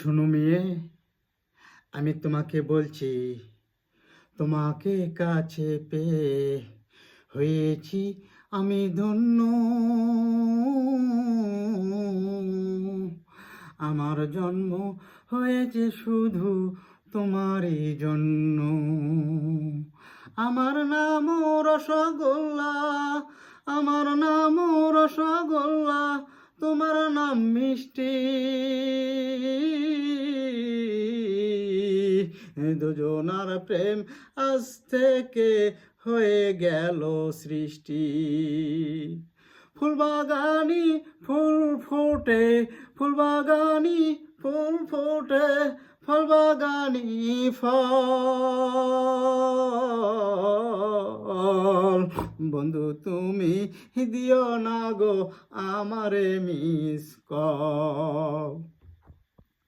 শুনো মেয়ে, আমি তোমাকে বলছি, তোমাকে কাছে পেয়ে হয়েছি আমি ধন্য। আমার জন্ম হয়েছে শুধু তোমারই জন্য। আমার নাম রসগোল্লা, আমার নাম রসগোল্লা, তোমার নাম মিষ্টি। দুজনার প্রেম আজ থেকে হয়ে গেল সৃষ্টি। ফুলবাগানি ফুল ফোটে, ফুলবাগানি ফুল ফোটে, ফলবাগানি ফল। বন্ধু, তুমি দিও না গো আমারে মিস কল।